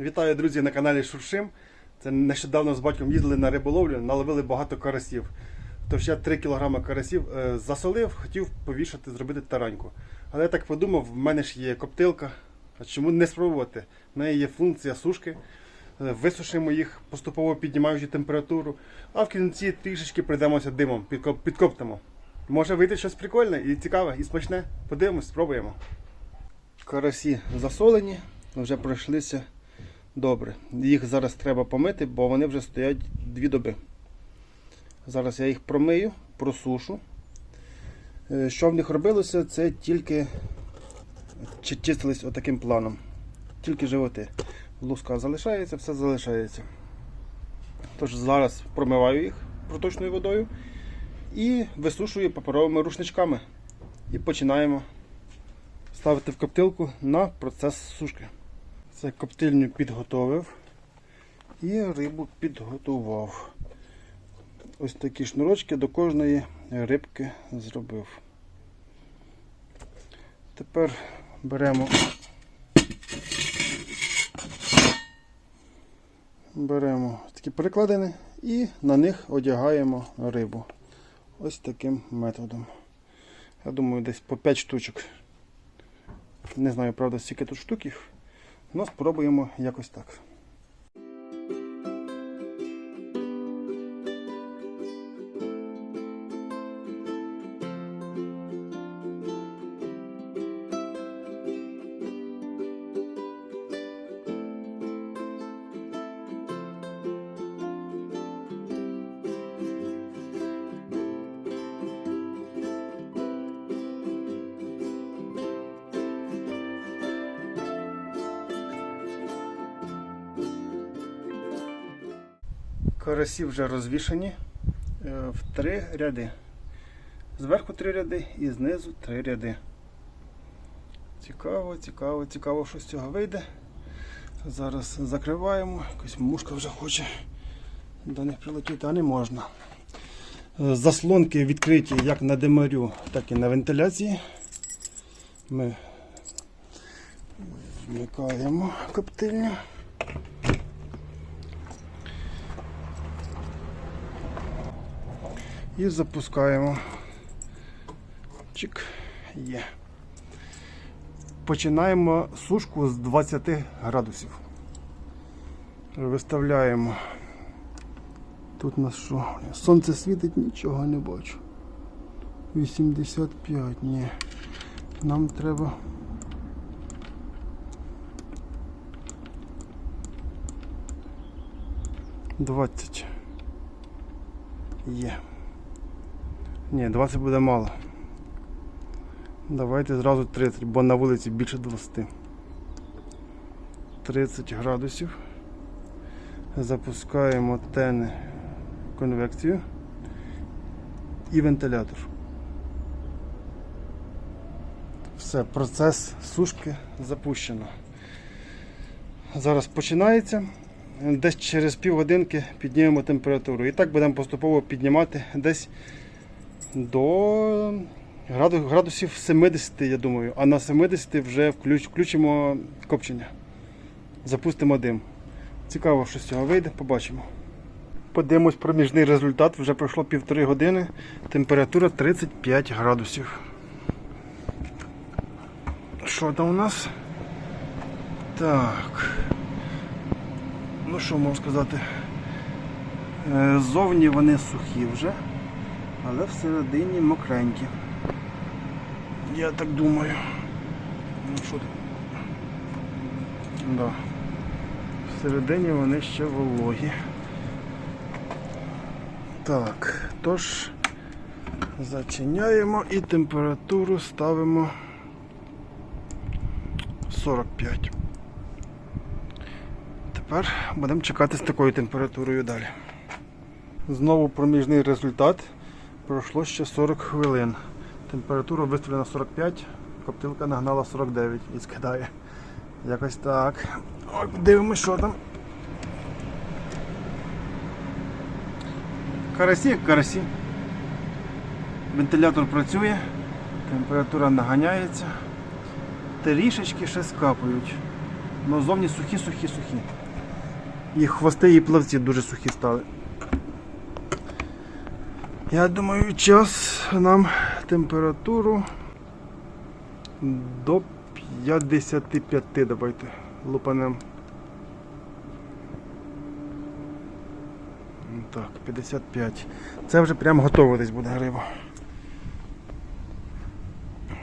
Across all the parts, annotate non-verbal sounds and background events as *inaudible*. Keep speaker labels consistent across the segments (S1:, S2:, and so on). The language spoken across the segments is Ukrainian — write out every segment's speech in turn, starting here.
S1: Вітаю, друзі, на каналі Шуршим. Це нещодавно з батьком їздили на риболовлю, наловили багато карасів. Тож я 3 кг карасів е, засолив, хотів повішати, зробити тараньку. Але я так подумав, в мене ж є коптилка. А чому не спробувати? В неї є функція сушки. Е, Висушимо їх, поступово піднімаючи температуру, а в кінці трішечки прийдемося димом, підкоп- підкоптимо. Може вийти щось прикольне і цікаве, і смачне. Подивимось, спробуємо. Карасі засолені, вже пройшлися добре. Їх зараз треба помити, бо вони вже стоять дві доби. Зараз я їх промию, просушу. Е, Що в них робилося, це тільки чистились отаким планом. Тільки животи. Луска залишається, все залишається. Тож зараз промиваю їх проточною водою і висушую паперовими рушничками. І починаємо ставити в коптилку на процес сушки. Це коптильню підготовив і рибу підготував. Ось такі шнурочки до кожної рибки зробив. Тепер беремо беремо такі перекладини і на них одягаємо рибу. Ось таким методом. Я думаю, десь по 5 штучок. Не знаю, правда, скільки тут штуків. Ну, спробуємо якось так. Карасі вже розвішані е, в три ряди. Зверху три ряди і знизу три ряди. Цікаво, цікаво, цікаво, що з цього вийде. Зараз закриваємо. Якась мушка вже хоче до них прилетіти, а не можна. Е, Заслонки відкриті як на димарю, так і на вентиляції. Ми вмикаємо коптильню. І запускаємо. Чик. Є. Починаємо сушку з 20 градусів. Виставляємо. Тут у нас що? Сонце світить, нічого не бачу. 85, ні. Нам треба. Двадцять. Є. Ні, 20 буде мало. Давайте зразу 30, бо на вулиці більше 20. 30 градусів. Запускаємо тени конвекцію і вентилятор. Все, процес сушки запущено. Зараз починається. Десь через півгодинки піднімемо температуру. І так будемо поступово піднімати десь до градусів 70, я думаю. А на 70 вже включ- включимо копчення. Запустимо дим. Цікаво, що з цього вийде, побачимо. Подивимось проміжний результат. Вже пройшло півтори години. Температура 35 градусів. Що там у нас? Так. Ну що можу сказати? Е, Ззовні вони сухі вже, але всередині мокренькі. Я так думаю. Ну що? Да. Всередині вони ще вологі. Так, тож зачиняємо і температуру ставимо 45. Тепер будемо чекати з такою температурою далі. Знову проміжний результат. Пройшло ще 40 хвилин. Температура виставлена 45, коптилка нагнала 49 і скидає. Якось так. Ой, дивимось, що там. Карасі, як карасі. Вентилятор працює, температура наганяється. Трішечки ще скапають. але зовні сухі, сухі, сухі. І хвости, і плавці дуже сухі стали. Я думаю, час нам температуру до 55 давайте лупанем. Так, 55. Це вже прямо готово десь буде риба.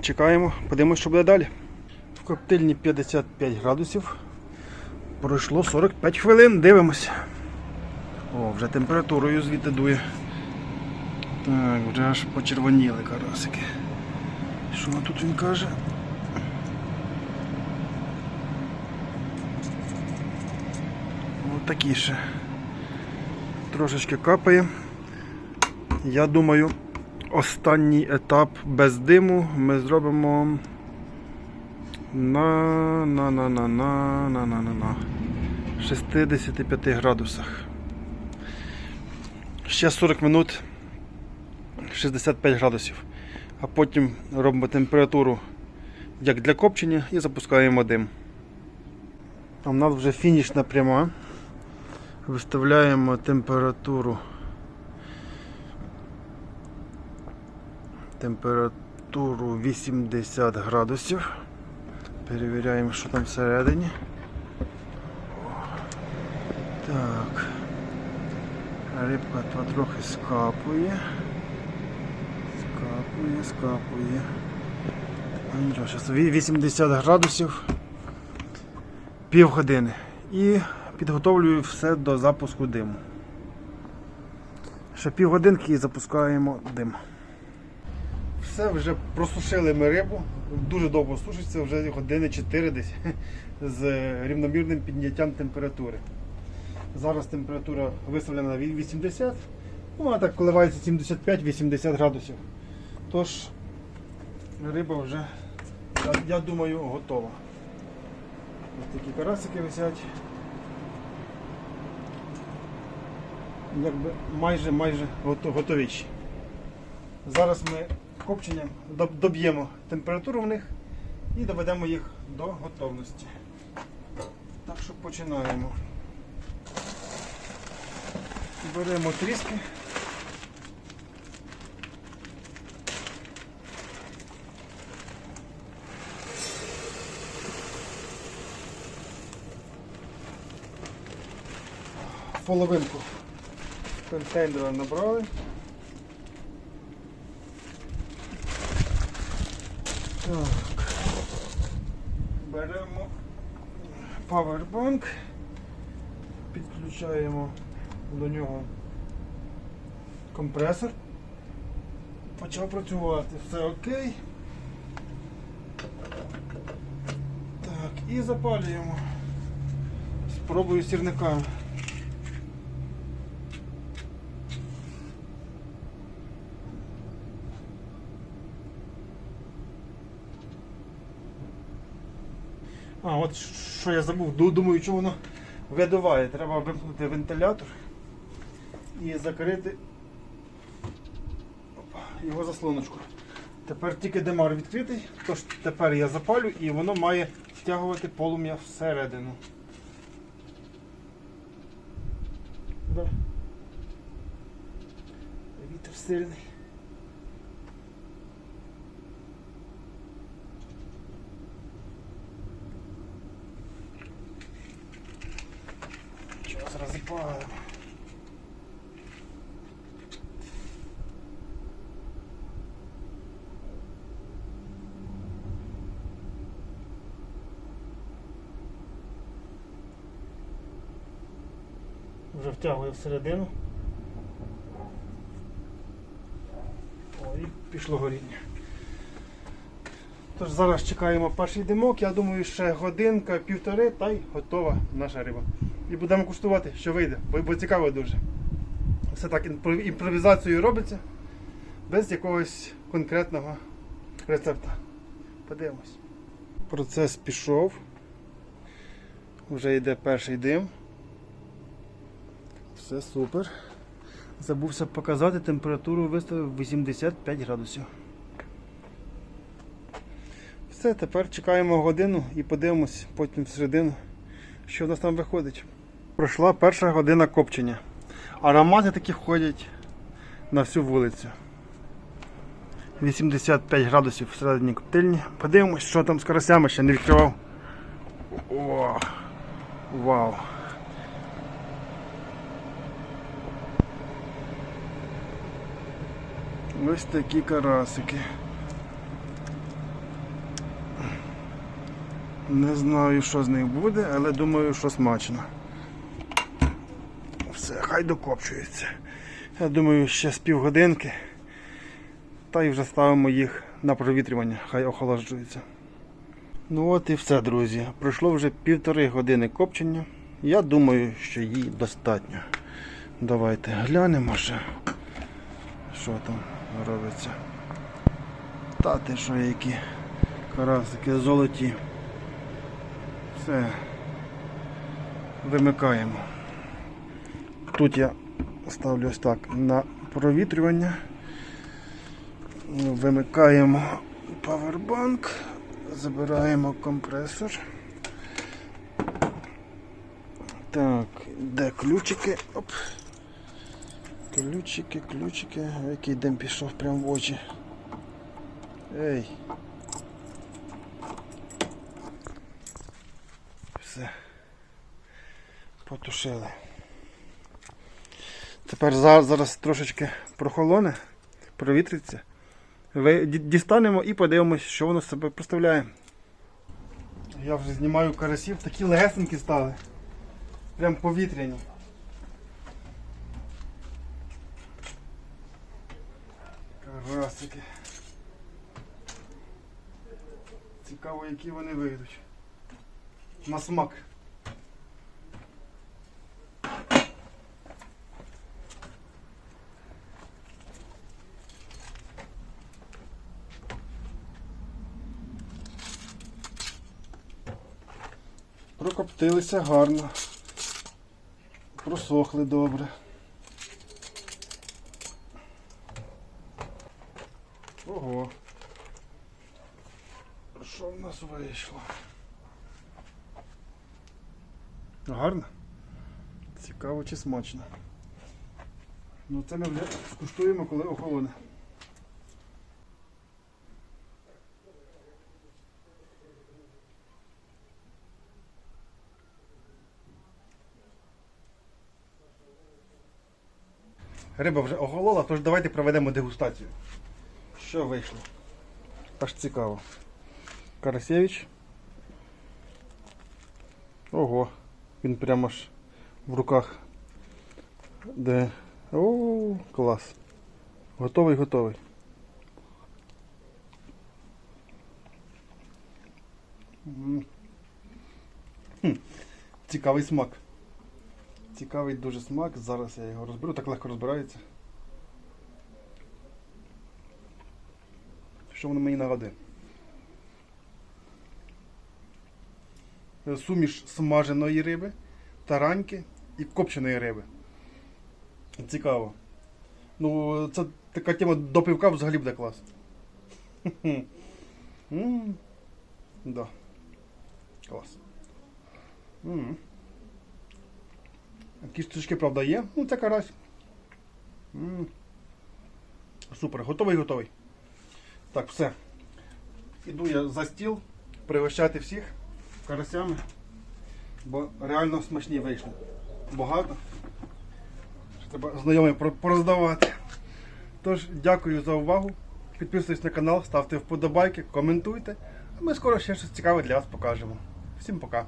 S1: Чекаємо, подивимось, що буде далі. В коптильні 55 градусів. Пройшло 45 хвилин, дивимось. О, вже температурою звідти дує. Так, вже аж почервоніли карасики. Що тут він каже? Ось такі ще. Трошечки капає. Я думаю, останній етап без диму ми зробимо на на на на на на на на на 65 градусах. Ще 40 минут 65 градусів. А потім робимо температуру як для копчення і запускаємо дим. А в нас вже фінішна пряма. Виставляємо температуру. Температуру 80 градусів. Перевіряємо, що там всередині. Так. Рибка потрохи скапує. Скапує, скапує. Зараз 80 градусів. Півгодини. І підготовлюю все до запуску диму. Ще півгодинки і запускаємо дим. Все, вже просушили ми рибу. Дуже довго сушиться, вже години 4 десь з рівномірним підняттям температури. Зараз температура виставлена на 80, ну, вона так коливається 75-80 градусів. Тож риба вже, я, я думаю, готова. Ось такі карасики висять. Якби майже майже готовіші. Зараз ми копченням доб'ємо температуру в них і доведемо їх до готовності. Так що починаємо. Беремо тріски. Половинку контейнера набрали. Так. Беремо павербанк, підключаємо до нього компресор. Почав працювати, все окей. Так, і запалюємо. Спробую сірниками. А, от що я забув, думаю, що воно видуває. Треба вимкнути вентилятор і закрити його заслоночку. Тепер тільки демар відкритий, тож тепер я запалю і воно має втягувати полум'я всередину. Вітер сильний. Чого? Вже втягує всередину. О, і пішло горіння. Тож зараз чекаємо перший димок. Я думаю, ще годинка, півтори та й готова наша риба. І будемо куштувати, що вийде, бо, бо цікаво дуже. Все так імпро- імпровізацією робиться, без якогось конкретного рецепта. Подивимось. Процес пішов. Вже йде перший дим. Все супер. Забувся показати, температуру виставив 85 градусів. Все, тепер чекаємо годину і подивимось потім всередину, що в нас там виходить. Пройшла перша година копчення. Аромати такі входять на всю вулицю. 85 градусів всередині коптильні. Подивимось, що там з карасями ще не відкривав. О, вау. Ось такі карасики. Не знаю, що з них буде, але думаю, що смачно. Все, хай докопчується. Я думаю, ще з півгодинки. Та й вже ставимо їх на провітрювання, хай охолоджуються. Ну от і все, друзі. Пройшло вже півтори години копчення. Я думаю, що їй достатньо. Давайте глянемо ще, що там робиться. Та ти що, які карасики золоті. Все. Вимикаємо. Тут я ставлю ось так на провітрювання. Вимикаємо павербанк, забираємо компресор. Так, де ключики? Оп. Ключики, ключики. Який дим пішов прямо в очі. Ей. Все. Потушили. Тепер зараз, зараз трошечки прохолоне, провітриться. Дістанемо і подивимось, що воно себе представляє. Я вже знімаю карасів, такі легесенькі стали. Прям повітряні. Карасики. Цікаво, які вони вийдуть. На смак. Прокоптилися гарно. Просохли добре. Ого. Що в нас вийшло? Гарно? Цікаво чи смачно. Ну це ми вже скуштуємо, коли охолоне. Риба вже охолола, тож давайте проведемо дегустацію. Що вийшло? Аж цікаво. Карасевич. Ого, він прямо аж в руках. Де. О, клас. Готовий, готовий. Хм, Цікавий смак. Цікавий дуже смак. Зараз я його розберу, так легко розбирається. Що воно мені нагадує? Е, Суміш смаженої риби, тараньки і копченої риби. Цікаво. Ну, це така тема до пивка взагалі буде клас. *laughs* Да. Клас. М. Кісточки, правда, є. Ну, це карась. М. Супер, готовий, готовий. Так, все. Іду я за стіл пригощати всіх карасями, бо реально смачні вийшли. Багато. Треба знайомим пороздавати. Тож, дякую за увагу. Підписуйтесь на канал, ставте вподобайки, коментуйте. А ми скоро ще щось цікаве для вас покажемо. Всім пока!